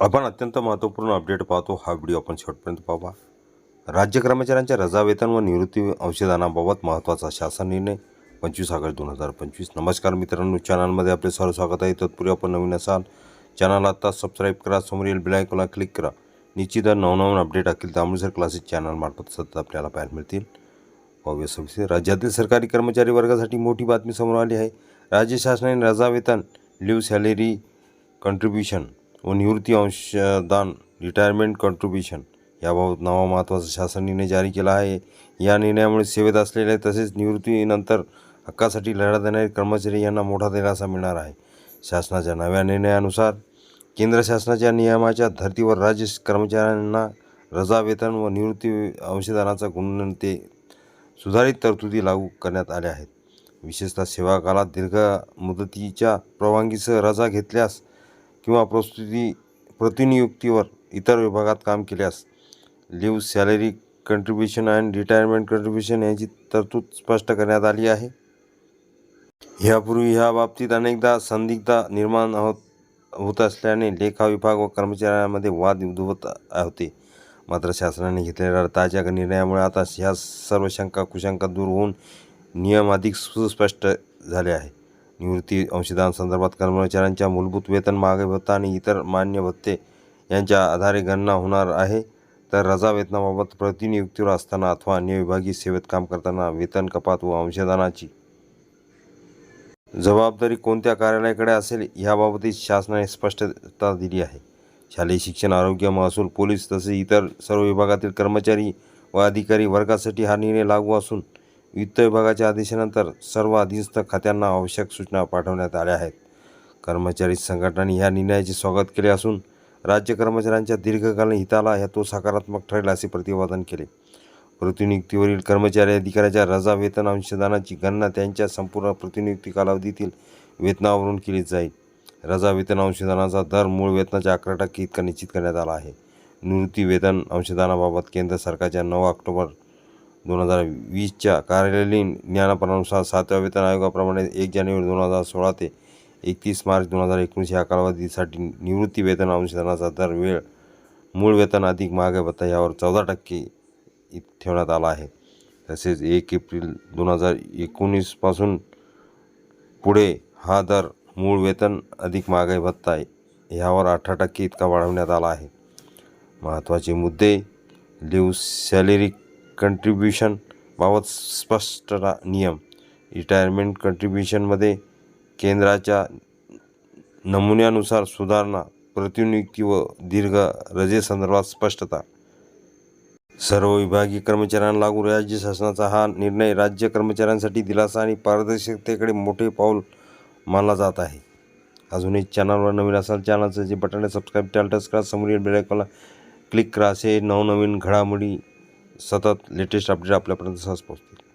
आपण अत्यंत महत्त्वपूर्ण अपडेट पाहतो. हा व्हिडिओ आपण शेवटपर्यंत पाहा राज्य कर्मचाऱ्यांच्या रजा वेतन व निवृत्ती अंशदानाबाबत महत्त्वाचा शासन निर्णय पंचवीस ऑगस्ट दोन हजार पंचवीस. नमस्कार मित्रांनो चॅनलमध्ये आपले सर्व स्वागत आहे. तत्पूर्वी आपण नवीन असाल चॅनल आता सबस्क्राईब करा समोरील बिलायकोला क्लिक करा. निश्चित नवनवीन अपडेट असतील तांबूसर क्लासेस चॅनलमार्फत सतत आपल्याला पाहायला मिळतील. पाहूया सविस्तर. राज्यातील सरकारी कर्मचारी वर्गासाठी मोठी बातमी समोर आली आहे. राज्य शासनाने रजा वेतन लिव्ह सॅलरी कंट्रीब्युशन व निवृत्ती अंशदान रिटायरमेंट कंट्रीब्युशन याबाबत नवा महत्त्वाचा शासन निर्णय जारी केला आहे. या निर्णयामुळे सेवेत असलेले तसेच निवृत्तीनंतर हक्कासाठी लढा देणारे कर्मचारी यांना मोठा दिलासा मिळणार आहे. शासनाच्या नव्या निर्णयानुसार केंद्र शासनाच्या नियमाच्या धर्तीवर राज्य कर्मचाऱ्यांना रजा वेतन व निवृत्ती अंशदानाचा गुणते सुधारित तरतुदी लागू करण्यात आल्या आहेत. विशेषतः सेवा दीर्घ मुदतीच्या परवानगीसह रजा घेतल्यास किंवा प्रस्तुती प्रतिनियुक्तीवर इतर विभागात काम केल्यास leave salary contribution and retirement contribution यांची तरतूद स्पष्ट करण्यात आली आहे. यापूर्वी ह्या बाबतीत अनेकदा संदिग्धता निर्माण होत होत असल्याने लेखा विभाग व कर्मचाऱ्यांमध्ये वाद उद्भवत होते. मात्र शासनाने घेतलेल्या ताज्या निर्णयामुळे आता ह्या सर्व शंका कुशंका दूर होऊन नियम अधिक सुस्पष्ट झाले आहे निवृत्ती अंशदानसंदर्भात कर्मचाऱ्यांच्या मूलभूत वेतन मागे भत्ता आणि इतर मान्य भत्ते यांच्या आधारे गणना होणार आहे. तर रजा वेतनाबाबत प्रतिनियुक्तीवर असताना अथवा अन्य विभागीय सेवेत काम करताना वेतन कपात व अंशदानाची जबाबदारी कोणत्या कार्यालयाकडे असेल याबाबतही शासनाने स्पष्टता दिली आहे. शालेय शिक्षण आरोग्य महसूल पोलीस तसेच इतर सर्व विभागातील कर्मचारी व अधिकारी वर्गासाठी हा निर्णय लागू असून वित्त विभागाच्या आदेशानंतर सर्व अधीनस्थ खात्यांना आवश्यक सूचना पाठवण्यात आल्या आहेत. कर्मचारी संघटनांनी या निर्णयाचे स्वागत केले असून राज्य कर्मचाऱ्यांच्या दीर्घकालीन हिताला ह्या तो सकारात्मक ठरेल असे प्रतिपादन केले. प्रतिनियुक्तीवरील कर्मचारी अधिकाऱ्याच्या रजा वेतन अंशदानाची गणना त्यांच्या संपूर्ण प्रतिनियुक्ती कालावधीतील वेतनावरून केली जाईल. रजा वेतन अंशदानाचा दर मूळ वेतनाच्या अकरा टक्के इतका निश्चित करण्यात आला आहे. निवृत्ती वेतन अंशदानाबाबत केंद्र सरकारच्या नऊ ऑक्टोबर दोन हजार वीसच्या कार्यालयीन ज्ञानपणानुसार सातव्या वेतन आयोगाप्रमाणे एक जानेवारी दोन हजार सोळा ते एकतीस मार्च दोन हजार एकोणीस या कालावधीसाठी निवृत्ती वेतन अंशदानाचा दर वेळ मूळ वेतन अधिक महागाई भत्ता यावर चौदा टक्के ठेवण्यात आला आहे. तसेच एक एप्रिल दोन हजार एकोणीसपासून पुढे हा दर मूळ वेतन अधिक महागाई भत्ता ह्यावर अठरा टक्के इतका वाढवण्यात आला आहे. महत्त्वाचे मुद्दे लिव्ह सॅलरी कंट्रीब्युशनबाबत स्पष्ट रा- नियम. रिटायरमेंट कंट्रीब्युशनमध्ये केंद्राच्या नमुन्यानुसार सुधारणा प्रतिनियुक्ती व दीर्घ रजेसंदर्भात स्पष्टता. सर्व विभागीय कर्मचाऱ्यांना लागू राज्य शासनाचा हा निर्णय राज्य कर्मचाऱ्यांसाठी दिलासा आणि पारदर्शकतेकडे मोठे पाऊल मानला जात आहे. अजूनही चॅनलवर नवीन असाल चॅनलचं जे बटन आहे सबस्क्राईब टॅल टच करा. समोरील बेलायकॉनला क्लिक करा. असे नवनवीन घडामोडी सतत लेटेस्ट अपडेट आपल्यापर्यंत सहज पोहोचतील.